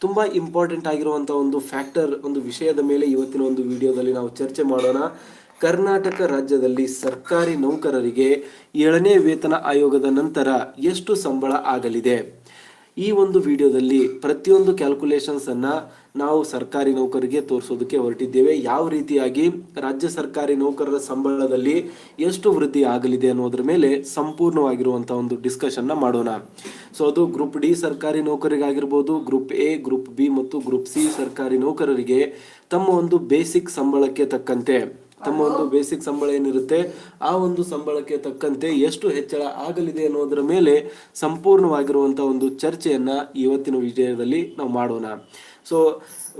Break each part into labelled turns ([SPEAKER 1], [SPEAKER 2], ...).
[SPEAKER 1] ತುಂಬಾ ಇಂಪಾರ್ಟೆಂಟ್ ಆಗಿರುವಂತ ಒಂದು ಫ್ಯಾಕ್ಟರ್ ಒಂದು ವಿಷಯದ ಮೇಲೆ ಇವತ್ತಿನ ಒಂದು ವಿಡಿಯೋದಲ್ಲಿ ನಾವು ಚರ್ಚೆ ಮಾಡೋಣ. ಕರ್ನಾಟಕ ರಾಜ್ಯದಲ್ಲಿ ಸರ್ಕಾರಿ ನೌಕರರಿಗೆ ಏಳನೇ ವೇತನ ಆಯೋಗದ ನಂತರ ಎಷ್ಟು ಸಂಬಳ ಆಗಲಿದೆ? ಈ ಒಂದು ವಿಡಿಯೋದಲ್ಲಿ ಪ್ರತಿಯೊಂದು ಕ್ಯಾಲ್ಕುಲೇಷನ್ಸ್ ಅನ್ನ ನಾವು ಸರ್ಕಾರಿ ನೌಕರರಿಗೆ ತೋರಿಸೋದಕ್ಕೆ ಹೊರಟಿದ್ದೇವೆ. ಯಾವ ರೀತಿಯಾಗಿ ರಾಜ್ಯ ಸರ್ಕಾರಿ ನೌಕರರ ಸಂಬಳದಲ್ಲಿ ಎಷ್ಟು ವೃದ್ಧಿ ಆಗಲಿದೆ ಅನ್ನೋದ್ರ ಮೇಲೆ ಸಂಪೂರ್ಣವಾಗಿರುವಂತಹ ಒಂದು ಡಿಸ್ಕಷನ್ನ ಮಾಡೋಣ. ಸೊ ಅದು ಗ್ರೂಪ್ ಡಿ ಸರ್ಕಾರಿ ನೌಕರಿಗಾಗಿರ್ಬೋದು ಗ್ರೂಪ್ ಎ ಗ್ರೂಪ್ ಬಿ ಮತ್ತು ಗ್ರೂಪ್ ಸಿ ಸರ್ಕಾರಿ ನೌಕರರಿಗೆ ತಮ್ಮ ಒಂದು ಬೇಸಿಕ್ ಸಂಬಳಕ್ಕೆ ತಕ್ಕಂತೆ. ತಮ್ಮ ಒಂದು ಬೇಸಿಕ್ ಸಂಬಳ ಏನಿರುತ್ತೆ, ಆ ಒಂದು ಸಂಬಳಕ್ಕೆ ತಕ್ಕಂತೆ ಎಷ್ಟು ಹೆಚ್ಚಳ ಆಗಲಿದೆ ಅನ್ನೋದರ ಮೇಲೆ ಸಂಪೂರ್ಣವಾಗಿರುವಂತಹ ಒಂದು ಚರ್ಚೆಯನ್ನ ಇವತ್ತಿನ ವಿಜಯದಲ್ಲಿ ನಾವು ಮಾಡೋಣ. So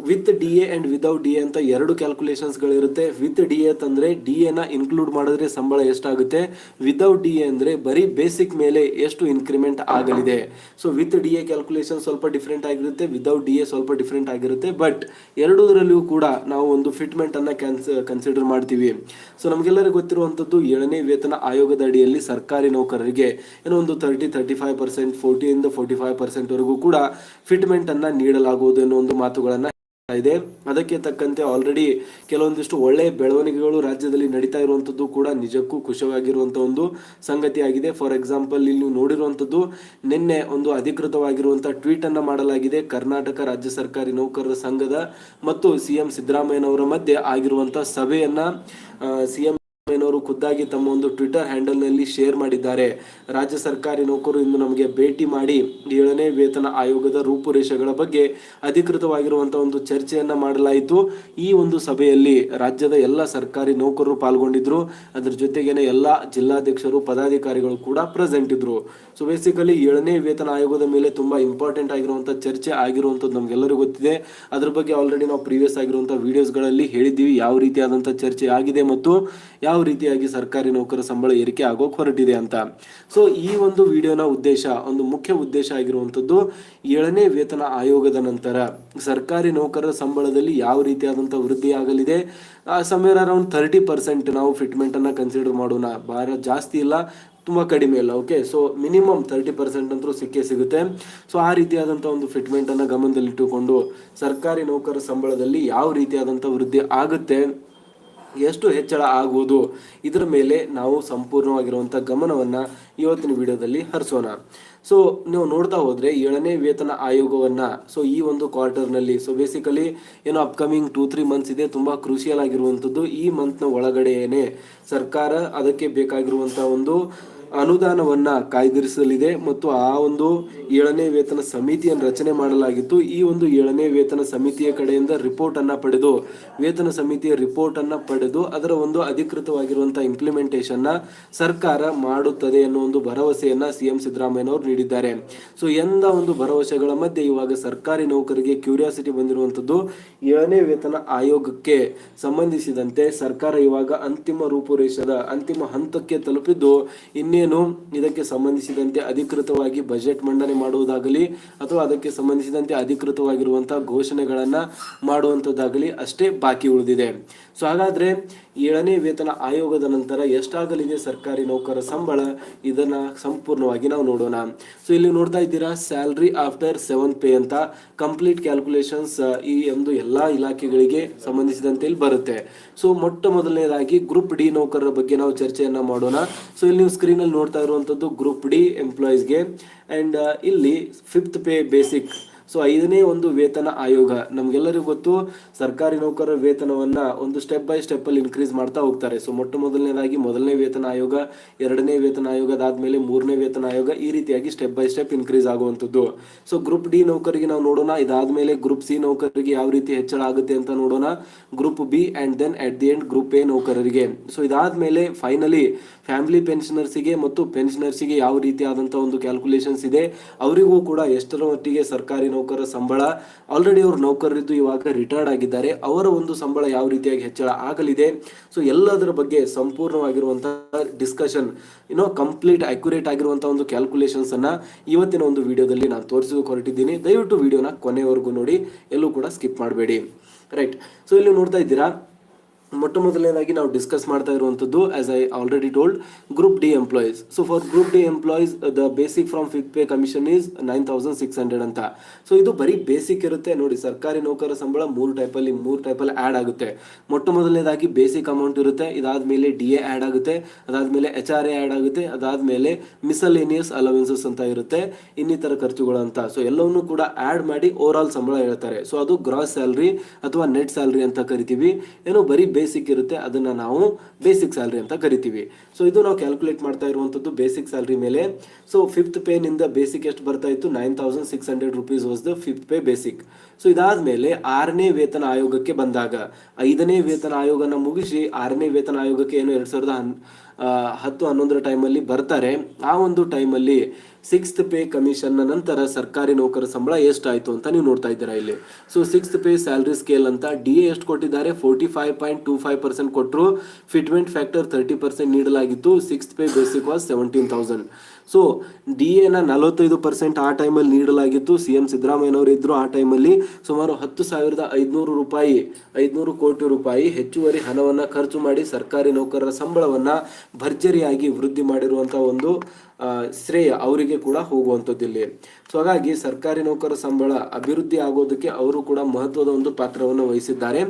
[SPEAKER 1] with D A and without D A ಅಂತ ಎರಡು ಕ್ಯಾಲ್ಕುಲೇಷನ್ಸ್ ಗಳಿರುತ್ತೆ. ವಿತ್ ಡಿ ಎ ತಂದ್ರೆ ಡಿ ಎನ ಇನ್ಕ್ಲೂಡ್ ಮಾಡಿದ್ರೆ ಸಂಬಳ ಎಷ್ಟಾಗುತ್ತೆ? ವಿದೌಟ್ ಡಿ ಎ ಅಂದ್ರೆ ಬರೀ ಬೇಸಿಕ್ ಮೇಲೆ ಎಷ್ಟು ಇನ್ಕ್ರಿಮೆಂಟ್ ಆಗಲಿದೆ? So with D A calculation ಸ್ವಲ್ಪ ಡಿಫ್ರೆಂಟ್ ಆಗಿರುತ್ತೆ ವಿದೌಟ್ ಡಿ ಎ ಸ್ವಲ್ಪ ಡಿಫ್ರೆಂಟ್ ಆಗಿರುತ್ತೆ. ಬಟ್ ಎರಡೂದರಲ್ಲಿಯೂ ಕೂಡ ನಾವು ಒಂದು ಫಿಟ್ಮೆಂಟ್ ಅನ್ನ ಕನ್ಸಿಡರ್ ಮಾಡ್ತೀವಿ. ಸೊ ನಮಗೆಲ್ಲರಿಗೂ ಗೊತ್ತಿರುವಂತದ್ದು ಏಳನೇ ವೇತನ ಆಯೋಗದ ಅಡಿಯಲ್ಲಿ ಸರ್ಕಾರಿ ನೌಕರರಿಗೆ ಏನೋ ಒಂದು ತರ್ಟಿ ತರ್ಟಿ ಫೈವ್ ಪರ್ಸೆಂಟ್ ಫೋರ್ಟಿಯಿಂದ ಫೋರ್ಟಿ ಫೈವ್ ಪರ್ಸೆಂಟ್ ವರೆಗೂ ಕೂಡ ಫಿಟ್ಮೆಂಟ್ ಅನ್ನ ನೀಡಲಾಗುವುದು ಅನ್ನೋ ಒಂದು ಮಾತುಗಳನ್ನ ಇದೆ. ಅದಕ್ಕೆ ತಕ್ಕಂತೆ ಆಲ್ರೆಡಿ ಕೆಲವೊಂದಿಷ್ಟು ಒಳ್ಳೆ ಬೆಳವಣಿಗೆಗಳು ರಾಜ್ಯದಲ್ಲಿ ನಡೀತಾ ಇರುವಂತದ್ದು ಕೂಡ ನಿಜಕ್ಕೂ ಖುಷಿಯಾಗಿರುವಂತ ಒಂದು ಸಂಗತಿ ಆಗಿದೆ ಫಾರ್ ಎಕ್ಸಾಂಪಲ್ ಇಲ್ಲಿ ನೀವು ನೋಡಿರುವಂತದ್ದು ನಿನ್ನೆ ಒಂದು ಅಧಿಕೃತವಾಗಿರುವಂತಹ ಟ್ವೀಟ್ ಅನ್ನ ಮಾಡಲಾಗಿದೆ. ಕರ್ನಾಟಕ ರಾಜ್ಯ ಸರ್ಕಾರಿ ನೌಕರರ ಸಂಘದ ಮತ್ತು ಸಿಎಂ ಸಿದ್ದರಾಮಯ್ಯನವರ ಮಧ್ಯೆ ಆಗಿರುವಂತಹ ಸಭೆಯನ್ನ ಸಿಎಂ ಅವರು ಖುದ್ದಾಗಿ ತಮ್ಮ ಒಂದು ಟ್ವಿಟರ್ ಹ್ಯಾಂಡಲ್ನಲ್ಲಿ ಶೇರ್ ಮಾಡಿದ್ದಾರೆ. ರಾಜ್ಯ ಸರ್ಕಾರಿ ನೌಕರರು ಇಂದು ನಮಗೆ ಭೇಟಿ ಮಾಡಿ ಏಳನೇ ವೇತನ ಆಯೋಗದ ರೂಪುರೇಷೆಗಳ ಬಗ್ಗೆ ಅಧಿಕೃತವಾಗಿರುವಂತಹ ಒಂದು ಚರ್ಚೆಯನ್ನ ಮಾಡಲಾಯಿತು. ಈ ಒಂದು ಸಭೆಯಲ್ಲಿ ರಾಜ್ಯದ ಎಲ್ಲ ಸರ್ಕಾರಿ ನೌಕರರು ಪಾಲ್ಗೊಂಡಿದ್ರು. ಅದರ ಜೊತೆಗೇನೆ ಎಲ್ಲ ಜಿಲ್ಲಾಧ್ಯಕ್ಷರು, ಪದಾಧಿಕಾರಿಗಳು ಕೂಡ ಪ್ರೆಸೆಂಟ್ ಇದ್ರು. ಸೊ ಬೇಸಿಕಲಿ ಏಳನೇ ವೇತನ ಆಯೋಗದ ಮೇಲೆ ತುಂಬಾ ಇಂಪಾರ್ಟೆಂಟ್ ಆಗಿರುವಂತಹ ಚರ್ಚೆ ಆಗಿರುವಂತದ್ದು ನಮ್ಗೆಲ್ಲರಿಗೂ ಗೊತ್ತಿದೆ. ಅದ್ರ ಬಗ್ಗೆ ಆಲ್ರೆಡಿ ನಾವು ಪ್ರೀವಿಯಸ್ ಆಗಿರುವಂತಹ ವಿಡಿಯೋಸ್ಗಳಲ್ಲಿ ಹೇಳಿದ್ದೀವಿ. ಯಾವ ರೀತಿಯಾದಂತಹ ಚರ್ಚೆ ಆಗಿದೆ ಮತ್ತು ಯಾವ ರೀತಿಯಾಗಿ ಸರ್ಕಾರಿ ನೌಕರ ಸಂಬಳ ಏರಿಕೆ ಆಗೋಕೆ ಹೊರಟಿದೆ ಅಂತ. ಸೊ ಈ ಒಂದು ವಿಡಿಯೋನ ಉದ್ದೇಶ, ಒಂದು ಮುಖ್ಯ ಉದ್ದೇಶ ಆಗಿರುವಂತದ್ದು ಏಳನೇ ವೇತನ ಆಯೋಗದ ನಂತರ ಸರ್ಕಾರಿ ನೌಕರರ ಸಂಬಳದಲ್ಲಿ ಯಾವ ರೀತಿಯಾದಂಥ ವೃದ್ಧಿ ಆಗಲಿದೆ? ಸಮೇರ್ ಅರೌಂಡ್ ತರ್ಟಿ ಪರ್ಸೆಂಟ್ ನಾವು ಫಿಟ್ಮೆಂಟ್ ಅನ್ನ ಕನ್ಸಿಡರ್ ಮಾಡೋಣ. ಭಾರ ಜಾಸ್ತಿ ಇಲ್ಲ, ತುಂಬಾ ಕಡಿಮೆ ಇಲ್ಲ okay so minimum thirty percent ಅಂತೂ ಸಿಕ್ಕೇ ಸಿಗುತ್ತೆ. ಸೊ ಆ ರೀತಿಯಾದಂಥ ಒಂದು ಫಿಟ್ಮೆಂಟ್ ಅನ್ನ ಗಮನದಲ್ಲಿಟ್ಟುಕೊಂಡು ಸರ್ಕಾರಿ ನೌಕರರ ಸಂಬಳದಲ್ಲಿ ಯಾವ ರೀತಿಯಾದಂಥ ವೃದ್ಧಿ ಆಗುತ್ತೆ? ಎಷ್ಟು ಹೆಚ್ಚಳ ಆಗುವುದು? ಇದರ ಮೇಲೆ ನಾವು ಸಂಪೂರ್ಣವಾಗಿರುವಂಥ ಗಮನವನ್ನ ಇವತ್ತಿನ ವಿಡಿಯೋದಲ್ಲಿ ಹರಿಸೋಣ. ಸೊ ನೀವು ನೋಡ್ತಾ ಹೋದರೆ ಏಳನೇ ವೇತನ ಆಯೋಗವನ್ನ ಸೊ ಈ ಒಂದು ಕ್ವಾರ್ಟರ್ನಲ್ಲಿ ಸೊ ಬೇಸಿಕಲಿ ಏನೋ ಅಪ್ಕಮಿಂಗ್ ಟೂ ತ್ರೀ ಮಂತ್ಸ್ ಇದೆ, ತುಂಬಾ ಕ್ರೂಷಿಯಲ್ ಆಗಿರುವಂತದ್ದು ಈ ಮಂತ್ ಒಳಗಡೆಯೇ ಸರ್ಕಾರ ಅದಕ್ಕೆ ಬೇಕಾಗಿರುವಂಥ ಒಂದು ಅನುದಾನವನ್ನ ಕಾಯ್ದಿರಿಸಲಿದೆ ಮತ್ತು ಆ ಒಂದು ಏಳನೇ ವೇತನ ಸಮಿತಿಯನ್ನು ರಚನೆ ಮಾಡಲಾಗಿತ್ತು. ಈ ಒಂದು ಏಳನೇ ವೇತನ ಸಮಿತಿಯ ಕಡೆಯಿಂದ ರಿಪೋರ್ಟ್ ಅನ್ನ ಪಡೆದು, ವೇತನ ಸಮಿತಿಯ ರಿಪೋರ್ಟ್ ಅನ್ನ ಪಡೆದು ಅದರ ಒಂದು ಅಧಿಕೃತವಾಗಿರುವಂಥ ಇಂಪ್ಲಿಮೆಂಟೇಷನ್ನ ಸರ್ಕಾರ ಮಾಡುತ್ತದೆ ಎನ್ನುವ ಒಂದು ಭರವಸೆಯನ್ನ ಸಿಎಂ ಸಿದ್ದರಾಮಯ್ಯನವರು ನೀಡಿದ್ದಾರೆ. ಸೊ ಎಂದ ಒಂದು ಭರವಸೆಗಳ ಮಧ್ಯೆ ಇವಾಗ ಸರ್ಕಾರಿ ನೌಕರಿಗೆ ಕ್ಯೂರಿಯಾಸಿಟಿ ಬಂದಿರುವಂತದ್ದು ಏಳನೇ ವೇತನ ಆಯೋಗಕ್ಕೆ ಸಂಬಂಧಿಸಿದಂತೆ ಸರ್ಕಾರ ಇವಾಗ ಅಂತಿಮ ರೂಪುರೇಷದ, ಅಂತಿಮ ಹಂತಕ್ಕೆ ತಲುಪಿದ್ದು ಇನ್ನೇನು ಇದಕ್ಕೆ ಸಂಬಂಧಿಸಿದಂತೆ ಅಧಿಕೃತವಾಗಿ ಬಜೆಟ್ ಮಂಡನೆ ಮಾಡುವುದಾಗಲಿ ಅಥವಾ ಅದಕ್ಕೆ ಸಂಬಂಧಿಸಿದಂತೆ ಅಧಿಕೃತವಾಗಿರುವಂತಹ ಘೋಷಣೆಗಳನ್ನ ಮಾಡುವಂತದ್ದಾಗಲಿ ಅಷ್ಟೇ ಬಾಕಿ ಉಳಿದಿದೆ. ಸೊ ಹಾಗಾದ್ರೆ ಏಳನೇ ವೇತನ ಆಯೋಗದ ನಂತರ ಎಷ್ಟಾಗಲಿದೆ ಸರ್ಕಾರಿ ನೌಕರ ಸಂಬಳ? ಇದನ್ನ ಸಂಪೂರ್ಣವಾಗಿ ನಾವು ನೋಡೋಣ. ಸೊ ಇಲ್ಲಿ ನೋಡ್ತಾ ಇದ್ದೀರಾ ಸ್ಯಾಲ್ರಿ ಆಫ್ಟರ್ ಸೆವೆನ್ ಪೇ ಅಂತ. ಕಂಪ್ಲೀಟ್ ಕ್ಯಾಲ್ಕುಲೇಷನ್ಸ್ ಈ ಒಂದು ಎಲ್ಲಾ ಇಲಾಖೆಗಳಿಗೆ ಸಂಬಂಧಿಸಿದಂತೆ ಇಲ್ಲಿ ಬರುತ್ತೆ. ಸೊ ಮೊಟ್ಟ ಮೊದಲನೇದಾಗಿ ಗ್ರೂಪ್ ಡಿ ನೌಕರರ ಬಗ್ಗೆ ನಾವು ಚರ್ಚೆಯನ್ನು ಮಾಡೋಣ. ಸೊ ಇಲ್ಲಿ ನೀವು ಸ್ಕ್ರೀನ್ ಅಲ್ಲಿ ನೋಡ್ತಾ ಇರುವಂತದ್ದು ಗ್ರೂಪ್ ಡಿ ಎಂಪ್ಲಾಯೀಸ್ಗೆ ಅಂಡ್ ಇಲ್ಲಿ ಫಿಫ್ತ್ ಪೇ ಬೇಸಿಕ್ ಸೊ ಐದನೇ ಒಂದು ವೇತನ ಆಯೋಗ. ನಮಗೆಲ್ಲರಿಗೂ ಗೊತ್ತು, ಸರ್ಕಾರಿ ನೌಕರರ ವೇತನವನ್ನ ಒಂದು ಸ್ಟೆಪ್ ಬೈ ಸ್ಟೆಪ್ ಅಲ್ಲಿ ಇನ್ಕ್ರೀಸ್ ಮಾಡ್ತಾ ಹೋಗ್ತಾರೆ. ಸೊ ಮೊಟ್ಟ ಮೊದಲನೇದಾಗಿ ಮೊದಲನೇ ವೇತನ ಆಯೋಗ, ಎರಡನೇ ವೇತನ ಆಯೋಗ ಅದಾದ್ಮೇಲೆ ಮೂರನೇ ವೇತನ ಆಯೋಗ ಈ ರೀತಿಯಾಗಿ ಸ್ಟೆಪ್ ಬೈ ಸ್ಟೆಪ್ ಇನ್ಕ್ರೀಸ್ ಆಗುವಂತದ್ದು ಸೊ ಗ್ರೂಪ್ ಡಿ ನೌಕರಿಗೆ ನಾವು ನೋಡೋಣ. ಇದಾದ್ಮೇಲೆ ಗ್ರೂಪ್ ಸಿ ನೌಕರಿಗೆ ಯಾವ ರೀತಿ ಹೆಚ್ಚಳ ಆಗುತ್ತೆ ಅಂತ ನೋಡೋಣ. Group B and then at the end group A ನೌಕರರಿಗೆ. ಸೊ ಇದಾದ್ಮೇಲೆ ಫೈನಲಿ ಫ್ಯಾಮಿಲಿ ಪೆನ್ಷನರ್ಸಿಗೆ ಮತ್ತು ಪೆನ್ಷನರ್ಸಿಗೆ ಯಾವ ರೀತಿಯಾದಂಥ ಒಂದು ಕ್ಯಾಲ್ಕುಲೇಷನ್ಸ್ ಇದೆ, ಅವರಿಗೂ ಕೂಡ ಎಷ್ಟರ ಮಟ್ಟಿಗೆ ಸರ್ಕಾರಿ ನೌಕರರ ಸಂಬಳ ಆಲ್ರೆಡಿ ಅವರು ನೌಕರರಿದ್ದು ಇವಾಗ ರಿಟೈರ್ಡ್ ಆಗಿದ್ದಾರೆ, ಅವರ ಒಂದು ಸಂಬಳ ಯಾವ ರೀತಿಯಾಗಿ ಹೆಚ್ಚಳ ಆಗಲಿದೆ? ಸೊ ಎಲ್ಲದರ ಬಗ್ಗೆ ಸಂಪೂರ್ಣವಾಗಿರುವಂತಹ ಡಿಸ್ಕಷನ್ ಏನೋ ಕಂಪ್ಲೀಟ್ ಅಕ್ಯುರೇಟ್ ಆಗಿರುವಂತಹ ಒಂದು ಕ್ಯಾಲ್ಕುಲೇಷನ್ಸ್ ಅನ್ನ ಇವತ್ತಿನ ಒಂದು ವಿಡಿಯೋದಲ್ಲಿ ನಾನು ತೋರಿಸೋಕೆ ಹೊರಟಿದ್ದೀನಿ. ದಯವಿಟ್ಟು ವಿಡಿಯೋನ ಕೊನೆವರೆಗೂ ನೋಡಿ, ಎಲ್ಲೂ ಕೂಡ ಸ್ಕಿಪ್ ಮಾಡಬೇಡಿ. ರೈಟ್ ಸೊ ಇಲ್ಲಿ ನೋಡ್ತಾ ಇದ್ದೀರಾ ಮೊಟ್ಟ ಮೊದಲನೇದಾಗಿ ನಾವು ಡಿಸ್ಕಸ್ ಮಾಡ್ತಾ ಇರುವಂಥದ್ದು as I already told group D employees so for group D employees the basic from fifth pay commission is nine thousand six hundred ಅಂತ. ಸೊ ಇದು ಬರೀ ಬೇಸಿಕ್ ಇರುತ್ತೆ. ನೋಡಿ, ಸರ್ಕಾರಿ ನೌಕರ ಸಂಬಳ ಮೂರು ಟೈಪಲ್ಲಿ ಮೂರು ಟೈಪಲ್ಲಿ ಆ್ಯಡ್ ಆಗುತ್ತೆ. ಮೊಟ್ಟ ಮೊದಲನೇದಾಗಿ ಬೇಸಿಕ್ ಅಮೌಂಟ್ ಇರುತ್ತೆ. ಇದಾದಮೇಲೆ ಡಿ ಎ ಆ್ಯಡ್ ಆಗುತ್ತೆ. ಅದಾದಮೇಲೆ ಎಚ್ ಆರ್ ಎ ಆ್ಯಡ್ ಆಗುತ್ತೆ. ಅದಾದಮೇಲೆ ಮಿಸಲೇನಿಯಸ್ ಅಲವೆನ್ಸಸ್ ಅಂತ ಇರುತ್ತೆ. ಇನ್ನಿತರ ಖರ್ಚುಗಳು ಅಂತ. ಸೊ ಎಲ್ಲವನ್ನೂ ಕೂಡ ಆ್ಯಡ್ ಮಾಡಿ ಓವರ್ ಆಲ್ ಸಂಬಳ ಹೇಳ್ತಾರೆ. ಸೊ ಅದು ಗ್ರಾಸ್ ಸ್ಯಾಲ್ರಿ ಅಥವಾ ನೆಟ್ ಸ್ಯಾಲ್ರಿ ಅಂತ ಕರಿತೀವಿ. ಏನೋ ಬರೀ ಬೇಸಿಕ್ ಇರುತ್ತೆ, ಅದನ್ನ ನಾವು ಬೇಸಿಕ್ ಸ್ಯಾಲ್ರಿ ಅಂತ ಕರಿತೀವಿ. ಸೊ ಇದು ನಾವು ಕ್ಯಾಲ್ಕುಲೇಟ್ ಮಾಡ್ತಾ ಇರುವಂಥದ್ದು ಬೇಸಿಕ್ ಸ್ಯಾಲ್ರಿ ಮೇಲೆ. ಸೊ ಫಿಫ್ತ್ ಪೇನಿಂದ ಬೇಸಿಕ್ ಎಷ್ಟು ಬರ್ತಾ ಇತ್ತು? Nine thousand six hundred rupees was the fifth pay basic so ಇದಾದ್ಮೇಲೆ ಆರನೇ ವೇತನ ಆಯೋಗಕ್ಕೆ ಬಂದಾಗ, ಐದನೇ ವೇತನ ಆಯೋಗನ ಮುಗಿಸಿ ಆರನೇ ವೇತನ ಆಯೋಗಕ್ಕೆ ಏನು ಎರಡ್ ಸಾವಿರದ ಹನ್ ಹತ್ತು ಹನ್ನೊಂದರ ಟೈಮಲ್ಲಿ ಬರ್ತಾರೆ. ಆ ಒಂದು ಟೈಮಲ್ಲಿ ಸಿಕ್ಸ್ತ್ ಪೇ ಕಮಿಷನ್ನ ನಂತರ ಸರ್ಕಾರಿ ನೌಕರ ಸಂಬಳ ಎಷ್ಟಾಯಿತು ಅಂತ ನೀವು ನೋಡ್ತಾ ಇದ್ದೀರಾ ಇಲ್ಲಿ. So sixth pay salary scale ಅಂತ ಡಿ ಎ ಎಷ್ಟು ಕೊಟ್ಟಿದ್ದಾರೆ? Forty five point two five percent ಕೊಟ್ಟರು ಫಿಟ್ಮೆಂಟ್ ಫ್ಯಾಕ್ಟರ್ ತರ್ಟಿ ಪರ್ಸೆಂಟ್ ನೀಡಲಾಗಿತ್ತು sixth pay basic was seventeen thousand so D ಎನ ನಲವತ್ತೈದು ಪರ್ಸೆಂಟ್ ಆ ಟೈಮಲ್ಲಿ ನೀಡಲಾಗಿತ್ತು. ಸಿ ಎಂ ಸಿದ್ದರಾಮಯ್ಯನವರು ಇದ್ದರು ಆ ಟೈಮಲ್ಲಿ ಸುಮಾರು ಹತ್ತು ಸಾವಿರದ ಐದುನೂರು ರೂಪಾಯಿ, ಐದುನೂರು ಕೋಟಿ ರೂಪಾಯಿ ಹೆಚ್ಚುವರಿ ಹಣವನ್ನು ಖರ್ಚು ಮಾಡಿ ಸರ್ಕಾರಿ ನೌಕರರ ಸಂಬಳವನ್ನ ಭರ್ಜರಿಯಾಗಿ ವೃದ್ಧಿ ಮಾಡಿರುವಂಥ ಒಂದು ಶ್ರೇಯ ಅವರಿಗೆ ಕೂಡ ಹೋಗುವಂಥದ್ದು ಇಲ್ಲಿ. ಸೊ ಹಾಗಾಗಿ ಸರ್ಕಾರಿ ನೌಕರ ಸಂಬಳ ಅಭಿವೃದ್ಧಿ ಆಗೋದಕ್ಕೆ ಅವರು ಕೂಡ ಮಹತ್ವದ ಒಂದು ಪಾತ್ರವನ್ನು ವಹಿಸಿದ್ದಾರೆ.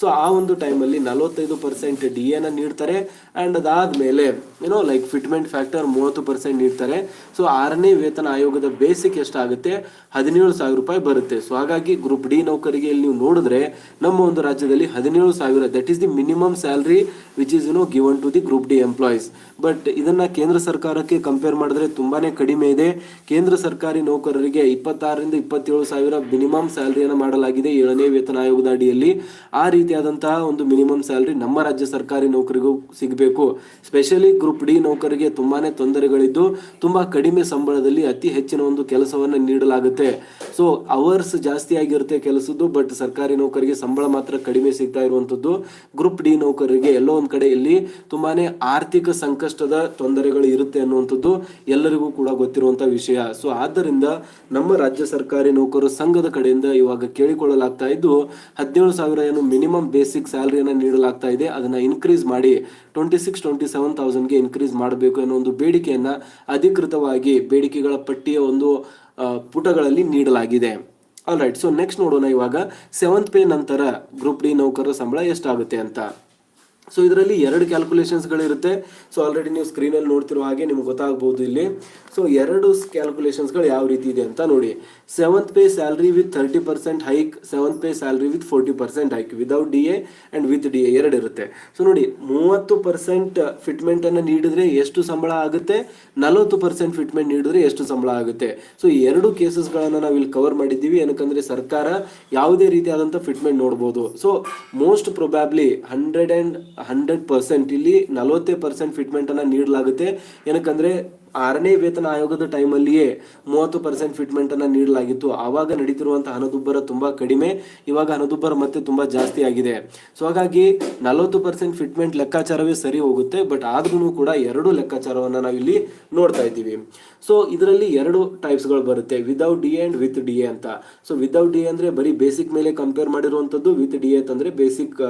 [SPEAKER 1] ಸೊ ಆ ಒಂದು ಟೈಮಲ್ಲಿ ನಲವತ್ತೈದು ಪರ್ಸೆಂಟ್ ಡಿ ಎನ ನೀಡ್ತಾರೆ ಆ್ಯಂಡ್ ಅದಾದ್ಮೇಲೆ ಏನೋ ಲೈಕ್ ಫಿಟ್ಮೆಂಟ್ ಫ್ಯಾಕ್ಟರ್ ಮೂವತ್ತು ಪರ್ಸೆಂಟ್ ನೀಡ್ತಾರೆ. ಸೊ ಆರನೇ ವೇತನ ಆಯೋಗದ ಬೇಸಿಕ್ ಎಷ್ಟಾಗುತ್ತೆ? ಹದಿನೇಳು ಸಾವಿರ ರೂಪಾಯಿ ಬರುತ್ತೆ. ಸೊ ಹಾಗಾಗಿ ಗ್ರೂಪ್ ಡಿ ನೌಕರಿಗೆ ಇಲ್ಲಿ ನೀವು ನೋಡಿದ್ರೆ ನಮ್ಮ ಒಂದು ರಾಜ್ಯದಲ್ಲಿ ಹದಿನೇಳು ಸಾವಿರ that is the minimum salary which is no given to the group D employees but ಇದನ್ನ ಕೇಂದ್ರ ಸರ್ಕಾರಕ್ಕೆ ಕಂಪೇರ್ ಮಾಡಿದ್ರೆ ತುಂಬಾನೇ ಕಡಿಮೆ ಇದೆ. ಕೇಂದ್ರ ಸರ್ಕಾರಿ ನೌಕರರಿಗೆ ಇಪ್ಪತ್ತಾರರಿಂದ ಇಪ್ಪತ್ತೇಳು ಸಾವಿರ ಮಿನಿಮಮ್ ಸ್ಯಾಲ್ರಿಯನ್ನು ಮಾಡಲಾಗಿದೆ ಏಳನೇ ವೇತನ ಆಯೋಗದ ಅಡಿಯಲ್ಲಿ. ಆ ರೀತಿಯಾದಂತಹ ಒಂದು ಮಿನಿಮಮ್ ಸ್ಯಾಲರಿ ನಮ್ಮ ರಾಜ್ಯ ಸರ್ಕಾರಿ ನೌಕರಿಗೂ ಸಿಗಬೇಕು. ಸ್ಪೆಷಲಿ ಗ್ರೂಪ್ ಡಿ ನೌಕರಿಗೆ ತುಂಬಾನೇ ತೊಂದರೆಗಳಿದ್ದು, ತುಂಬಾ ಕಡಿಮೆ ಸಂಬಳದಲ್ಲಿ ಅತಿ ಹೆಚ್ಚಿನ ಒಂದು ಕೆಲಸವನ್ನು ನೀಡಲಾಗುತ್ತೆ. ಸೊ ಅವರ್ಸ್ ಜಾಸ್ತಿ ಆಗಿರುತ್ತೆ ಕೆಲಸದ್ದು ಬಟ್ ಸರ್ಕಾರಿ ನೌಕರಿಗೆ ಸಂಬಳ ಮಾತ್ರ ಕಡಿಮೆ ಸಿಗ್ತಾ ಇರುವಂತದ್ದು ಗ್ರೂಪ್ ಡಿ ನೌಕರರಿಗೆ ಎಲ್ಲೋ ಒಂದ್ ಕಡೆ ಇಲ್ಲಿ ತುಂಬಾನೇ ಆರ್ಥಿಕ ಸಂಕಷ್ಟದ ತೊಂದರೆಗಳು ಇರುತ್ತೆ ಅನ್ನುವಂಥದ್ದು. ಎಲ್ಲರಿಗೂ ಕೂಡ ಗೊತ್ತಿರುವಂತಹ ವಿಷಯ. ಸೊ ಆದ್ದರಿಂದ ನಮ್ಮ ರಾಜ್ಯ ಸರ್ಕಾರಿ ನೌಕರರ ಸಂಘದ ಕಡೆಯಿಂದ ಇವಾಗ ಕೇಳಿಕೊಳ್ಳಲಾಗ್ತಾ ಇದ್ದು, ಹದಿನೇಳು ಸಾವಿರ ಏನು ಮಿನಿಮಮ್ ಬೇಸಿಕ್ ಸ್ಯಾಲ್ರಿಯನ್ನು ನೀಡಲಾಗ್ತಾ ಇದೆ. ಅದನ್ನ ಇನ್ಕ್ರೀಸ್ ಮಾಡಿ ಟ್ವೆಂಟಿ ಸಿಕ್ಸ್ ಟ್ವೆಂಟಿ ಸೆವೆನ್ ತೌಸಂಡ್ಗೆ ಇನ್ಕ್ರೀಸ್ ಮಾಡಬೇಕು ಅನ್ನೋ ಒಂದು ಬೇಡಿಕೆಯನ್ನ ಅಧಿಕೃತವಾಗಿ ಬೇಡಿಕೆಗಳ ಪಟ್ಟಿಯ ಒಂದು ಪುಟಗಳಲ್ಲಿ ನೀಡಲಾಗಿದೆ. ಆಲ್ ರೈಟ್ ಸೊ ನೆಕ್ಸ್ಟ್ ನೋಡೋಣ ಇವಾಗ ಸೆವೆಂತ್ ಪೇ ನಂತರ ಗ್ರೂಪ್ ಡಿ ನೌಕರರ ಸಂಬಳ ಎಷ್ಟಾಗುತ್ತೆ ಅಂತ. ಸೊ ಇದರಲ್ಲಿ ಎರಡು ಕ್ಯಾಲ್ಕುಲೇಷನ್ಸ್ಗಳಿರುತ್ತೆ ಸೊ ಆಲ್ರೆಡಿ ನೀವು ಸ್ಕ್ರೀನಲ್ಲಿ ನೋಡ್ತಿರೋ ಹಾಗೆ ನಿಮ್ಗೆ ಗೊತ್ತಾಗ್ಬೋದು ಇಲ್ಲಿ. ಸೊ ಎರಡು ಕ್ಯಾಲ್ಕುಲೇಷನ್ಸ್ಗಳು ಯಾವ ರೀತಿ ಇದೆ ಅಂತ ನೋಡಿ. Seventh pay salary with thirty percent hike seventh pay salary with forty percent hike without D A and with D A ಎರಡು ಇರುತ್ತೆ. ಸೊ ನೋಡಿ, ಮೂವತ್ತು ಪರ್ಸೆಂಟ್ ಫಿಟ್ಮೆಂಟನ್ನು ನೀಡಿದ್ರೆ ಎಷ್ಟು ಸಂಬಳ ಆಗುತ್ತೆ? ನಲವತ್ತು ಪರ್ಸೆಂಟ್ ಫಿಟ್ಮೆಂಟ್ ನೀಡಿದ್ರೆ ಎಷ್ಟು ಸಂಬಳ ಆಗುತ್ತೆ? ಸೊ ಈ ಎರಡು ಕೇಸಸ್ಗಳನ್ನು ನಾವು ಇಲ್ಲಿ ಕವರ್ ಮಾಡಿದ್ದೀವಿ. ಏನಕ್ಕಂದರೆ ಸರ್ಕಾರ ಯಾವುದೇ ರೀತಿಯಾದಂಥ ಫಿಟ್ಮೆಂಟ್ ನೋಡ್ಬೋದು. So most probably hundred and hundred percent ಇಲ್ಲಿ ನಲವತ್ತೇ ಪರ್ಸೆಂಟ್ ಫಿಟ್ಮೆಂಟನ್ನು ನೀಡಲಾಗುತ್ತೆ. ಏನಕ್ಕಂದ್ರೆ ಆರನೇ ವೇತನ ಆಯೋಗದ ಟೈಮಲ್ಲಿಯೇ ಮೂವತ್ತು ಪರ್ಸೆಂಟ್ ಫಿಟ್ಮೆಂಟ್ ಅನ್ನ ನೀಡಲಾಗಿತ್ತು. ಆವಾಗ ನಡೀತಿರುವಂತಹ ಹಣದುಬ್ಬರ ತುಂಬಾ ಕಡಿಮೆ, ಇವಾಗ ಹಣದುಬ್ಬರ ಮತ್ತೆ ತುಂಬಾ ಜಾಸ್ತಿ ಆಗಿದೆ. ಸೊ ಹಾಗಾಗಿ ನಲವತ್ತು ಪರ್ಸೆಂಟ್ ಫಿಟ್ಮೆಂಟ್ ಲೆಕ್ಕಾಚಾರವೇ ಸರಿ ಹೋಗುತ್ತೆ, ಬಟ್ ಆದ್ರೂ ಕೂಡ ಎರಡು ಲೆಕ್ಕಾಚಾರವನ್ನ ನಾವಿಲ್ಲಿ ನೋಡ್ತಾ ಇದ್ದೀವಿ. ಸೊ ಇದರಲ್ಲಿ ಎರಡು ಟೈಪ್ಸ್ಗಳು ಬರುತ್ತೆ without D and with D A ಅಂತ. ಸೊ ವಿದೌಟ್ ಡಿ ಅಂದ್ರೆ ಬರೀ ಬೇಸಿಕ್ ಮೇಲೆ ಕಂಪೇರ್ ಮಾಡಿರುವಂಥದ್ದು ವಿತ್ ಡಿ ಎ ಬೇಸಿಕ್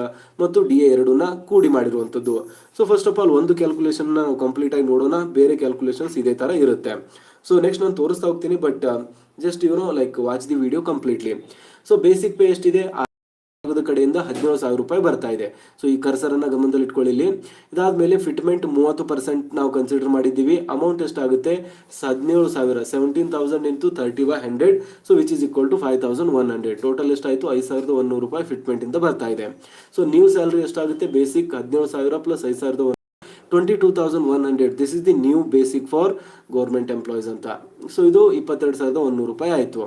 [SPEAKER 1] ಮತ್ತು ಡಿ ಎ ಎರಡನ್ನ ಕೂಡಿ ಮಾಡಿರುವಂಥದ್ದು. ಸೊ ಫಸ್ಟ್ ಆಫ್ ಆಲ್ ಒಂದು ಕ್ಯಾಲ್ಕುಲೇಷನ್ ನಾವು ಕಂಪ್ಲೀಟ್ ಆಗಿ ನೋಡೋಣ, ಬೇರೆ ಕ್ಯಾಲ್ಕುಲೇಷನ್ಸ್ ಇದೇ ತರ ಇರುತ್ತೆ. ಸೊ ನೆಕ್ಸ್ಟ್ ನಾನು ತೋರಿಸ್ತಾ ಹೋಗ್ತೀನಿ ಬಟ್ ಜಸ್ಟ್ ಇವನು like watch the video completely so basic pay ಎಷ್ಟಿದೆ? ಕಡೆಯಿಂದ ಹದಿನೇಳು ಸಾವಿರ ರೂಪಾಯಿ ಬರ್ತಾ ಇದೆ. ಸೊ ಈ ಕರ್ಸರ್ ಅನ್ನ ಗಮನದಲ್ಲಿ ಇಟ್ಕೊಳ್ಳಿ ಇದಾದ್ಮೇಲೆ ಫಿಟ್ಮೆಂಟ್ ಮೂವತ್ತು ಪರ್ಸೆಂಟ್ ನಾವು ಕನ್ಸಿಡರ್ ಮಾಡಿದ್ದೀವಿ. ಅಮೌಂಟ್ ಎಷ್ಟಾಗುತ್ತೆ? ಹದಿನೇಳು ಸಾವಿರ seventeen thousand into thirty by hundred so which is equal to five thousand one hundred total ಎಷ್ಟಾಯ್ತು? ಐದು ಸಾವಿರದ ಒಂದೂರು ರೂಪಾಯಿ ಫಿಟ್ಮೆಂಟ್ ಇಂದ ಬರ್ತಾ ಇದೆ. ಸೊ ನ್ಯೂ ಸ್ಯಾಲ್ರಿ ಎಷ್ಟಾಗುತ್ತೆ? ಬೇಸಿಕ್ ಹದಿನೇಳು ಸಾವಿರ ಪ್ಲಸ್ ಐದು ಸಾವಿರದ twenty two thousand one hundred this is the new basic for government employees ಅಂತ. ಸೊ ಇದು ಇಪ್ಪತ್ತೆರಡು ಸಾವಿರದ ಒಂದೂರು ರೂಪಾಯಿ ಆಯಿತು.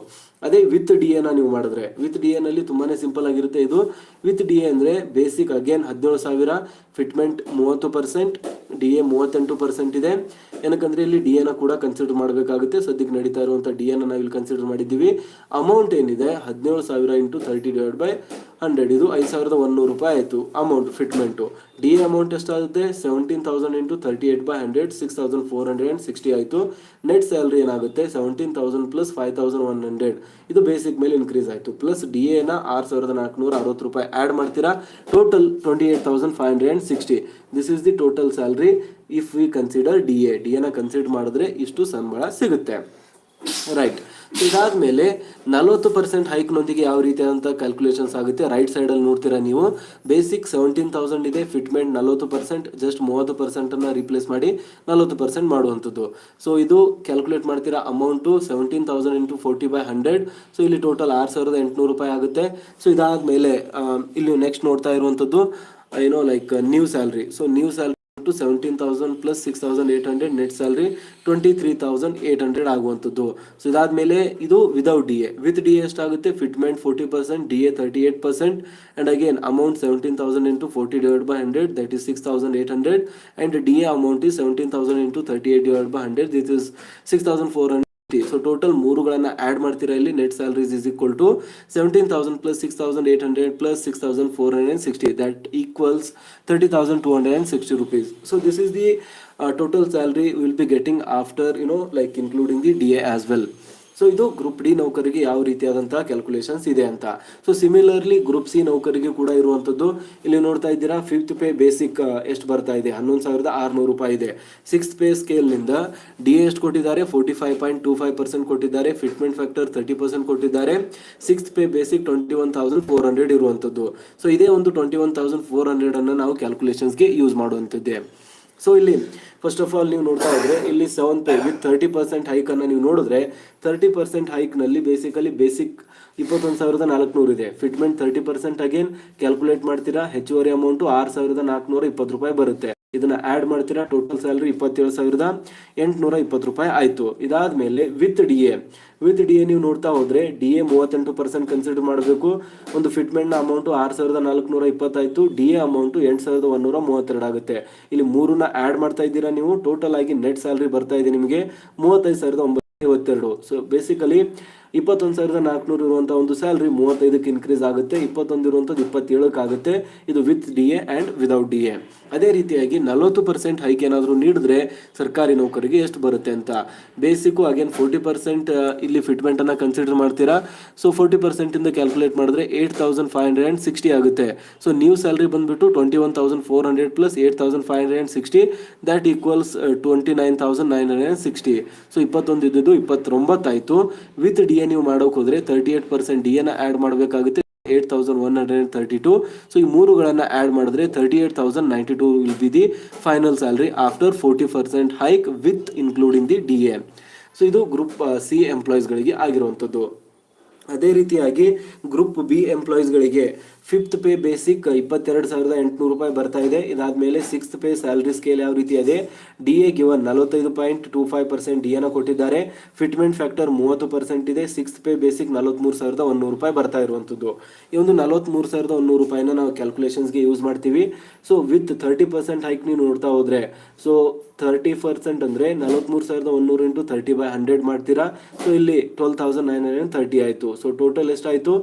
[SPEAKER 1] ಅದೇ ವಿತ್ ಡಿ ಎನ ನೀವು ಮಾಡಿದ್ರೆ. ವಿತ್ ಡಿ ಎನಲ್ಲಿ ತುಂಬಾ ಸಿಂಪಲ್ ಆಗಿರುತ್ತೆ ಇದು. ವಿತ್ ಡಿ ಎ ಅಂದರೆ ಬೇಸಿಕ್ ಅಗೇನ್ ಹದಿನೇಳು ಸಾವಿರ ಫಿಟ್ಮೆಂಟ್ ಮೂವತ್ತು ಪರ್ಸೆಂಟ್ ಡಿ ಎ ಮೂವತ್ತೆಂಟು ಪರ್ಸೆಂಟ್ ಇದೆ. ಏನಕ್ಕಂದ್ರೆ ಇಲ್ಲಿ ಡಿ ಎನ ಕೂಡ ಕನ್ಸಿಡರ್ ಮಾಡಬೇಕಾಗುತ್ತೆ. ಸದ್ಯಕ್ಕೆ ನಡೀತಾ ಇರುವಂಥ ಡಿ ಎನ ನಾವು ಇಲ್ಲಿ ಕನ್ಸಿಡರ್ ಮಾಡಿದ್ದೀವಿ. ಅಮೌಂಟ್ ಏನಿದೆ? ಹದಿನೇಳು ಸಾವಿರ into thirty divide by hundred. ಇದು ಐದು ಸಾವಿರದ ಒನ್ನೂರು ರೂಪಾಯಿ ಆಯಿತು. ಅಮೌಂಟ್ ಫಿಟ್ಮೆಂಟು ಡಿ ಅಮೌಂಟ್ ಎಷ್ಟಾಗುತ್ತೆ? Seventeen thousand into thirty eight by hundred six thousand four hundred and sixty ಆಯಿತು. ನೆಟ್ ಸ್ಯಾಲ್ರಿ ಏನಾಗುತ್ತೆ? Seventeen thousand plus five thousand one hundred ಇದು ಬೇಸಿಕ್ ಮೇಲೆ ಇನ್ಕ್ರೀಸ್ ಆಯಿತು. ಪ್ಲಸ್ ಡಿ ಎನ ಆರು ಸಾವಿರದ ನಾಲ್ಕುನೂರ ಅರವತ್ತು ರೂಪಾಯಿ ಆ್ಯಡ್ ಮಾಡ್ತೀರಾ? Total twenty eight thousand five hundred and sixty this is the total salary if we consider D A D ಎನ ಕನ್ಸಿಡರ್ ಮಾಡಿದ್ರೆ ಇಷ್ಟು ಸಂಬಳ ಸಿಗುತ್ತೆ. ರೈಟ್ ಇದಾದ್ಮೇಲೆ ನಲವತ್ತು ಪರ್ಸೆಂಟ್ ಹೈಕ್ನೊಂದಿಗೆ ಯಾವ ರೀತಿಯಾದಂಥ ಕ್ಯಾಲ್ಕುಲೇಷನ್ಸ್ ಆಗುತ್ತೆ? ರೈಟ್ ಸೈಡಲ್ಲಿ ನೋಡ್ತೀರಾ ನೀವು? ಬೇಸಿಕ್ ಸೆವೆಂಟೀನ್ ತೌಸಂಡ್ ಇದೆ ಫಿಟ್ಮೆಂಟ್ ನಲವತ್ತು ಪರ್ಸೆಂಟ್ ಜಸ್ಟ್ ಮೂವತ್ತು ಪರ್ಸೆಂಟನ್ನು ರಿಪ್ಲೇಸ್ ಮಾಡಿ ನಲವತ್ತು ಪರ್ಸೆಂಟ್ ಮಾಡುವಂಥದ್ದು. ಸೊ ಇದು ಕ್ಯಾಲ್ಕುಲೇಟ್ ಮಾಡ್ತೀರಾ? Amount seventeen thousand into forty by hundred so ಇಲ್ಲಿ ಟೋಟಲ್ ಆರು ಸಾವಿರದ ಎಂಟುನೂರು ರೂಪಾಯಿ ಆಗುತ್ತೆ. ಸೊ ಇದಾದಮೇಲೆ ಇಲ್ಲಿ ನೆಕ್ಸ್ಟ್ ನೋಡ್ತಾ ಇರುವಂಥದ್ದು ಏನೋ like new salary so new salary to seventeen thousand plus six thousand eight hundred net salary twenty three thousand eight hundred ಆಗುವಂಥದ್ದು. ಸೊ ಇದಾದ್ಮೇಲೆ ಇದು without D A with D ಎಷ್ಟಾಗುತ್ತೆ? Fitment forty percent D A thirty eight percent and again amount seventeen thousand into forty divide by hundred that is six thousand eight hundred and D A amount is seventeen thousand into thirty eight divide by hundred this is six thousand four hundred so total ಮೂರುಗಳನ್ನ add ಮಾಡ್ತೀರಾ ಇಲ್ಲಿ? Net salaries is equal to seventeen thousand plus six thousand eight hundred plus six thousand four hundred and sixty that equals thirty thousand two hundred and sixty rupees so this is the total salary will be getting after you know like including the D A as well so ಇದು group D ನೌಕರಿಗೆ ಯಾವ ರೀತಿಯಾದಂತಹ calculations ಇದೆ ಅಂತ. So similarly group C ನೌಕರಿಗೆ ಕೂಡ ಇರುವಂಥದ್ದು, ಇಲ್ಲಿ ನೋಡ್ತಾ ಇದ್ದೀರಾ ಫಿಫ್ತ್ ಪೇ ಬೇಸಿಕ್ ಎಷ್ಟು ಬರ್ತಾ ಇದೆ? ಹನ್ನೊಂದು ಸಾವಿರದ ಆರುನೂರು ರೂಪಾಯಿ ಇದೆ. ಸಿಕ್ಸ್ ಪೇ ಸ್ಕೇಲ್ನಿಂದ ಡಿ ಎ ಎಷ್ಟು ಕೊಟ್ಟಿದ್ದಾರೆ? Forty five point two five percent ಕೊಟ್ಟಿದ್ದಾರೆ. ಫಿಟ್ಮೆಂಟ್ ಫ್ಯಾಕ್ಟರ್ ತರ್ಟಿ ಪರ್ಸೆಂಟ್ ಕೊಟ್ಟಿದ್ದಾರೆ. Sixth pay basic twenty one thousand four hundred ಇರುವಂಥದ್ದು. ಸೊ ಇದೇ ಒಂದು twenty one thousand four hundred ಅನ್ನು ನಾವು ಕ್ಯಾಲ್ಕುಲೇಷನ್ಸ್ಗೆ ಯೂಸ್ ಮಾಡುವಂಥದ್ದೇ. ಸೊ ಇಲ್ಲಿ ಫಸ್ಟ್ ಆಫ್ ಆಲ್ ನೀವು ನೋಡ್ತಾ ಇದ್ರೆ ಇಲ್ಲಿ seven pay with thirty percent hike ಅನ್ನ ನೀವು ನೋಡಿದ್ರೆ ತರ್ಟಿ ಪರ್ಸೆಂಟ್ ಹೈಕ್ನಲ್ಲಿ ಬೇಸಿಕಲಿ ಬೇಸಿಕ್ ಇಪ್ಪತ್ತೊಂದು ಸಾವಿರದ ನಾಲ್ಕುನೂರು ಇದೆ. Fitment thirty percent again calculate ಮಾಡ್ತೀರಾ? ಹೆಚ್ಚುವರಿ ಅಮೌಂಟು ಆರು ಸಾವಿರದ ನಾಲ್ಕುನೂರ ಇಪ್ಪತ್ತು ರೂಪಾಯಿ ಬರುತ್ತೆ. ಇದನ್ನ ಆಡ್ ಮಾಡ್ತೀರಾ? ಟೋಟಲ್ ಸ್ಯಾಲ್ರಿ ಇಪ್ಪತ್ತೇಳು ಸಾವಿರದ ಎಂಟುನೂರ ಇಪ್ಪತ್ತು ರೂಪಾಯಿ ಆಯ್ತು. ಇದಾದ್ಮೇಲೆ with D A with D A ನೀವು ನೋಡ್ತಾ ಹೋದರೆ ಡಿ ಎ ಮೂವತ್ತೆಂಟು ಪರ್ಸೆಂಟ್ ಕನ್ಸಿಡರ್ ಮಾಡಬೇಕು. ಒಂದು ಫಿಟ್ಮೆಂಟ್ನ ಅಮೌಂಟು ಆರು ಸಾವಿರದ ನಾಲ್ಕುನೂರ ಇಪ್ಪತ್ತಾಯಿತು. ಡಿ ಎ ಅಮೌಂಟು ಎಂಟು ಸಾವಿರದ ಒಂದೂರ ಮೂವತ್ತೆರಡು ಆಗುತ್ತೆ. ಇಲ್ಲಿ ಮೂರನ್ನ ಆಡ್ ಮಾಡ್ತಾ ಇದ್ದೀರಾ ನೀವು? ಟೋಟಲ್ ಆಗಿ ನೆಟ್ ಸ್ಯಾಲ್ರಿ ಬರ್ತಾ ಇದೆ ನಿಮಗೆ ಮೂವತ್ತೈದು ಸಾವಿರದ ಒಂಬತ್ತು ಸೊ ಬೇಸಿಕಲಿ ಇಪ್ಪತ್ತೊಂದು ಸಾವಿರದ ನಾಲ್ಕುನೂರು ಇರುವಂಥ ಒಂದು ಸ್ಯಾಲ್ರಿ ಮೂವತ್ತೈದಕ್ಕೆ ಇನ್ಕ್ರೀಸ್ ಆಗುತ್ತೆ, ಇಪ್ಪತ್ತೊಂದು ಇರುವಂಥದ್ದು ಇಪ್ಪತ್ತೇಳಕ್ಕೆ ಆಗುತ್ತೆ. ಇದು with D A and without D A ಅದೇ ರೀತಿಯಾಗಿ ನಲವತ್ತು ಪರ್ಸೆಂಟ್ ಹೈಕ್ ಏನಾದರೂ ನೀಡಿದ್ರೆ ಸರ್ಕಾರಿ ನೌಕರಿಗೆ ಎಷ್ಟು ಬರುತ್ತೆ ಅಂತ. ಬೇಸಿಕ್ಕು ಅಗೇನ್ ಫೋರ್ಟಿ ಪರ್ಸೆಂಟ್ ಇಲ್ಲಿ ಫಿಟ್ಮೆಂಟನ್ನು ಕನ್ಸಿಡರ್ ಮಾಡ್ತೀರಾ? ಸೊ ಫೋರ್ಟಿ ಪರ್ಸೆಂಟಿಂದ ಕ್ಯಾಲ್ಕುಲೇಟ್ ಮಾಡಿದ್ರೆ eight thousand five hundred and sixty ಆಗುತ್ತೆ. ಸೊ ನ್ಯೂ ಸ್ಯಾಲ್ರಿ ಬಂದುಬಿಟ್ಟು twenty one thousand four hundred plus eight thousand five hundred and sixty that equals twenty nine thousand nine hundred and sixty so ಇಪ್ಪತ್ತೊಂದು ಇದ್ದಿದ್ದು ಇಪ್ಪತ್ತೊಂಬತ್ತಾಯಿತು. With D A ನೀವು ಮಾಡೋಕೆ ಹೋದರೆ thirty eight percent D ಎನ add ಮಾಡಬೇಕಾಗುತ್ತೆ eight thousand one hundred and thirty two so ಈ ಮೂರುಗಳನ್ನು add ಮಾಡಿದ್ರೆ thirty eight thousand ninety two will be the final salary after forty percent hike with including the D A so ಇದು group C ಎಂಪ್ಲಾಯೀಸ್ಗಳಿಗೆ ಆಗಿರುವಂಥದ್ದು. ಅದೇ ರೀತಿಯಾಗಿ group B ಎಂಪ್ಲಾಯೀಸ್ಗಳಿಗೆ fifth pay basic ಇಪ್ಪತ್ತೆರಡು ಸಾವಿರದ ಎಂಟುನೂರು ರೂಪಾಯಿ ಬರ್ತಾ ಇದೆ. ಇದಾದಮೇಲೆ ಸಿಕ್ಸ್ತ್ ಪೇ ಸ್ಯಾಲ್ರಿ ಸ್ಕೇಲ್ ಯಾವ ರೀತಿ ಇದೆ? ಡಿ ಎ ಗಿವನ್ ನಲವತ್ತೈದು point two five percent D ಎನ ಕೊಟ್ಟಿದ್ದಾರೆ. ಫಿಟ್ಮೆಂಟ್ ಫ್ಯಾಕ್ಟರ್ ಮೂವತ್ತು ಪರ್ಸೆಂಟ್ ಇದೆ. ಸಿಕ್ಸ್ತ್ ಪೇ ಬೇಸಿಕ್ ನಲವತ್ತ್ಮೂರು ಸಾವಿರದ ಒಂದೂರು ರೂಪಾಯಿ ಬರ್ತಾ ಇರುವಂಥದ್ದು. ಈ ಒಂದು ನಲವತ್ತ್ಮೂರು ಸಾವಿರದ ಒಂದೂರು ರೂಪಾಯಿನ ನಾವು ಕ್ಯಾಲ್ಕುಲೇಷನ್ಸ್ಗೆ ಯೂಸ್ ಮಾಡ್ತೀವಿ. So with thirty percent hike ನೀವು ನೋಡ್ತಾ ಹೋದರೆ ಸೊ ತರ್ಟಿ ಪರ್ಸೆಂಟ್ ಅಂದರೆ ನಲವತ್ತ್ಮೂರು ಸಾವಿರದ ಒಂದೂರು ಇಂಟು ತರ್ಟಿ ಬೈ ಹಂಡ್ರೆಡ್ ಮಾಡ್ತೀರಾ. ಸೊ ಇಲ್ಲಿ twelve thousand nine hundred thirty ಆಯಿತು. ಸೊ ಟೋಟಲ್ ಎಷ್ಟಾಯಿತು?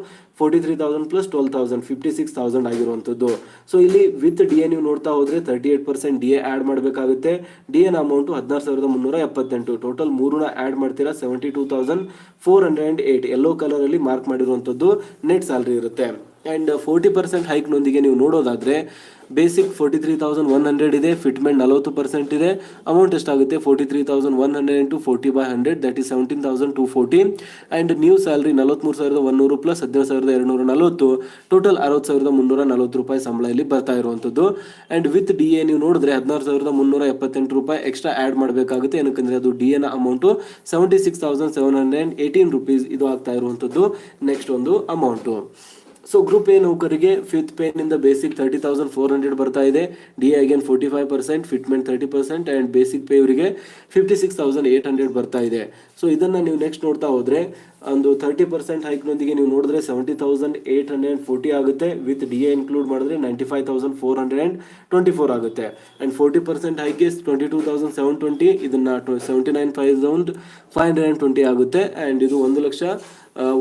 [SPEAKER 1] Forty three thousand plus twelve thousand fifty six thousand ಆಗಿರುವಂಥದ್ದು. ಸೊ ಇಲ್ಲಿ ವಿತ್ ಡಿ ಎ ನೀವು ನೋಡ್ತಾ ಹೋದರೆ thirty eight percent D A add ಮಾಡಬೇಕಾಗುತ್ತೆ ಡಿ ಎನ್ ಅಮೌಂಟು ಹದಿನಾರು ಸಾವಿರದ ಮುನ್ನೂರ ಎಪ್ಪತ್ತೆಂಟು. ಟೋಟಲ್ ಮೂರನ್ನ ಆ್ಯಡ್ ಮಾಡ್ತೀರಾ seventy two thousand four hundred and eight yellow ಕಲರಲ್ಲಿ ಮಾರ್ಕ್ ಮಾಡಿರುವಂಥದ್ದು ನೆಟ್ ಸ್ಯಾಲ್ರಿ ಇರುತ್ತೆ. ಆ್ಯಂಡ್ ಫೋರ್ಟಿ ಪರ್ಸೆಂಟ್ ಹೈಕ್ನೊಂದಿಗೆ ನೀವು ನೋಡೋದಾದರೆ basic forty three thousand one hundred ಇದೆ ಫಿಟ್ಮೆಂಟ್ ನಲವತ್ತು ಪರ್ಸೆಂಟ್ ಇದೆ ಅಮೌಂಟ್ ಎಷ್ಟಾಗುತ್ತೆ? Forty three thousand one hundred into forty by hundred that is seventeen thousand two forty and new salary ನಲವತ್ತ್ಮೂರು ಸಾವಿರದ ಒಂದೂರು ಪ್ಲಸ್ ಹದಿನೇಳು ಸಾವಿರದ ಎರಡುನೂರ ನಲವತ್ತು. ಟೋಟಲ್ ಅರವತ್ತು ಸಾವಿರದ ಮುನ್ನೂರ ನಲವತ್ತು ರೂಪಾಯಿ ಸಂಬಳ ಇಲ್ಲಿ ಬರ್ತಾ ಇರುವಂಥದ್ದು. ಆ್ಯಂಡ್ ವಿತ್ ಡಿ ಎ ನೀವು ನೋಡಿದ್ರೆ ಹದಿನಾರು ಸಾವಿರದ ಮುನ್ನೂರ ಎಪ್ಪತ್ತೆಂಟು ರೂಪಾಯಿ ಎಕ್ಸ್ಟ್ರಾ ಆ್ಯಡ್ ಮಾಡಬೇಕಾಗುತ್ತೆ. ಏನಕ್ಕಂದರೆ ಅದು ಡಿ ಎನ amount seventy six thousand seven hundred eighteen rupees ಇದು ಆಗ್ತಾ ಇರುವಂಥದ್ದು. ನೆಕ್ಸ್ಟ್ ಒಂದು ಅಮೌಂಟು ಸೊ ಗ್ರೂಪ್ ಎ ನೌಕರಿಗೆ ಫಿಫ್ತ್ ಪೇನಿಂದ basic thirty thousand four hundred ಬರ್ತಾ ಇದೆ. D again forty five percent fitment thirty percent and basic pay ಇವರಿಗೆ fifty six thousand eight hundred ಬರ್ತಾ ಇದೆ. ಸೊ ಇದನ್ನು ನೀವು ನೆಕ್ಸ್ಟ್ ನೋಡ್ತಾ ಹೋದರೆ, ಒಂದು ತರ್ಟಿ ಪರ್ಸೆಂಟ್ ಹೈಕ್ನೊಂದಿಗೆ ನೀವು ನೋಡಿದ್ರೆ seventy thousand eight hundred forty ಆಗುತ್ತೆ. ವಿತ್ ಡಿ ಎ ಇನ್ಕ್ಲೂಡ್ ಮಾಡಿದ್ರೆ ninety five thousand four hundred and twenty four ಆಗುತ್ತೆ and forty percent ಹೈಗೆ twenty two thousand seven twenty ಇದನ್ನು seventy nine five thousand five hundred and twenty ಆಗುತ್ತೆ. And ಇದು ಒಂದು ಲಕ್ಷ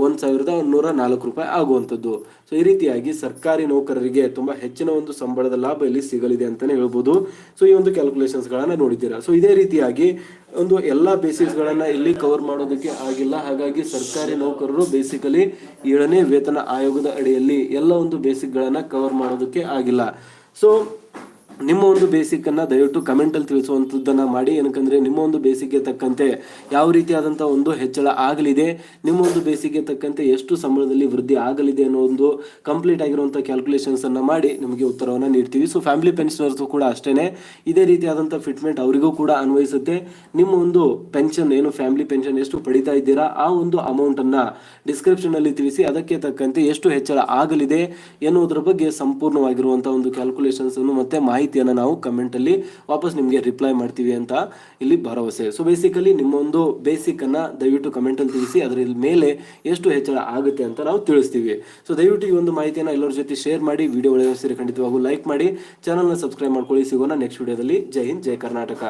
[SPEAKER 1] ಒಂದು ಸಾವಿರದ ನೂರ ನಾಲ್ಕು ರೂಪಾಯಿ ಆಗುವಂಥದ್ದು. ಸೊ ಈ ರೀತಿಯಾಗಿ ಸರ್ಕಾರಿ ನೌಕರರಿಗೆ ತುಂಬ ಹೆಚ್ಚಿನ ಒಂದು ಸಂಬಳದ ಲಾಭ ಇಲ್ಲಿ ಸಿಗಲಿದೆ ಅಂತಾನೆ ಹೇಳ್ಬೋದು. ಸೊ ಈ ಒಂದು ಕ್ಯಾಲ್ಕುಲೇಷನ್ಸ್ಗಳನ್ನು ನೋಡಿದ್ದೀರಾ? ಸೊ ಇದೇ ರೀತಿಯಾಗಿ ಒಂದು ಎಲ್ಲ ಬೇಸಿಕ್ಸ್ಗಳನ್ನು ಇಲ್ಲಿ ಕವರ್ ಮಾಡೋದಕ್ಕೆ ಆಗಿಲ್ಲ. ಹಾಗಾಗಿ ಸರ್ಕಾರಿ ನೌಕರರು ಬೇಸಿಕಲಿ ಏಳನೇ ವೇತನ ಆಯೋಗದ ಅಡಿಯಲ್ಲಿ ಎಲ್ಲ ಒಂದು ಬೇಸಿಕ್ಗಳನ್ನು ಕವರ್ ಮಾಡೋದಕ್ಕೆ ಆಗಿಲ್ಲ. ಸೊ ನಿಮ್ಮ ಒಂದು ಬೇಸಿಕ್ ಅನ್ನ ದಯವಿಟ್ಟು ಕಮೆಂಟಲ್ಲಿ ಅಲ್ಲಿ ತಿಳಿಸುವಂತದ್ದನ್ನ ಮಾಡಿ. ಏನಕ್ಕಂದರೆ ನಿಮ್ಮ ಒಂದು ಬೇಸಿಕ್ಗೆ ತಕ್ಕಂತೆ ಯಾವ ರೀತಿಯಾದಂತಹ ಒಂದು ಹೆಚ್ಚಳ ಆಗಲಿದೆ, ನಿಮ್ಮ ಒಂದು ಬೇಸಿಕ್ಗೆ ತಕ್ಕಂತೆ ಎಷ್ಟು ಸಂಬಳದಲ್ಲಿ ವೃದ್ಧಿ ಆಗಲಿದೆ ಅನ್ನೋ ಒಂದು ಕಂಪ್ಲೀಟ್ ಆಗಿರುವಂಥ ಕ್ಯಾಲ್ಕುಲೇಷನ್ಸ್ ಅನ್ನ ಮಾಡಿ ನಿಮಗೆ ಉತ್ತರವನ್ನು ನೀಡ್ತೀವಿ. ಸೊ ಫ್ಯಾಮಿಲಿ ಪೆನ್ಷನರ್ಸ್ ಕೂಡ ಅಷ್ಟೇ ಇದೇ ರೀತಿಯಾದಂಥ ಫಿಟ್ಮೆಂಟ್ ಅವರಿಗೂ ಕೂಡ ಅನ್ವಯಿಸುತ್ತೆ. ನಿಮ್ಮ ಒಂದು ಪೆನ್ಷನ್ ಏನು ಫ್ಯಾಮಿಲಿ ಪೆನ್ಷನ್ ಎಷ್ಟು ಪಡಿತಾ ಇದ್ದೀರಾ, ಆ ಒಂದು ಅಮೌಂಟ್ ಅನ್ನ ಡಿಸ್ಕ್ರಿಪ್ಷನ್ ಅಲ್ಲಿ ತಿಳಿಸಿ ಅದಕ್ಕೆ ತಕ್ಕಂತೆ ಎಷ್ಟು ಹೆಚ್ಚಳ ಆಗಲಿದೆ ಎನ್ನುವುದರ ಬಗ್ಗೆ ಸಂಪೂರ್ಣವಾಗಿರುವಂಥ ಒಂದು ಕ್ಯಾಲ್ಕುಲೇಷನ್ಸ್ ಅನ್ನು ಮತ್ತೆ ಮಾಹಿತಿಯನ್ನು ನಾವು ಕಮೆಂಟಲ್ಲಿ ವಾಪಸ್ ನಿಮಗೆ ರಿಪ್ಲೈ ಮಾಡ್ತೀವಿ ಅಂತ ಇಲ್ಲಿ ಭರವಸೆ. ಸೊ ಬೇಸಿಕಲಿ ನಿಮ್ಮ ಒಂದು ಬೇಸಿಕ್ ದಯವಿಟ್ಟು ಕಮೆಂಟಲ್ಲಿ ತಿಳಿಸಿ ಅದರ ಮೇಲೆ ಎಷ್ಟು ಹೆಚ್ಚಳ ಆಗುತ್ತೆ ಅಂತ ನಾವು ತಿಳಿಸ್ತೀವಿ. ಸೊ ದಯವಿಟ್ಟು ಈ ಒಂದು ಮಾಹಿತಿಯನ್ನು ಎಲ್ಲರ ಜೊತೆ ಶೇರ್ ಮಾಡಿ ವಿಡಿಯೋ ಸೇರಿ ಖಂಡಿತವಾಗೂ ಲೈಕ್ ಮಾಡಿ ಚಾನಲ್ನ ಸಬ್ಸ್ಕ್ರೈಬ್ ಮಾಡ್ಕೊಳ್ಳಿ. ಸಿಗೋಣ ನೆಕ್ಸ್ಟ್ ವಿಡಿಯೋದಲ್ಲಿ ಜೈ ಹಿಂದ್, ಜೈ ಕರ್ನಾಟಕ.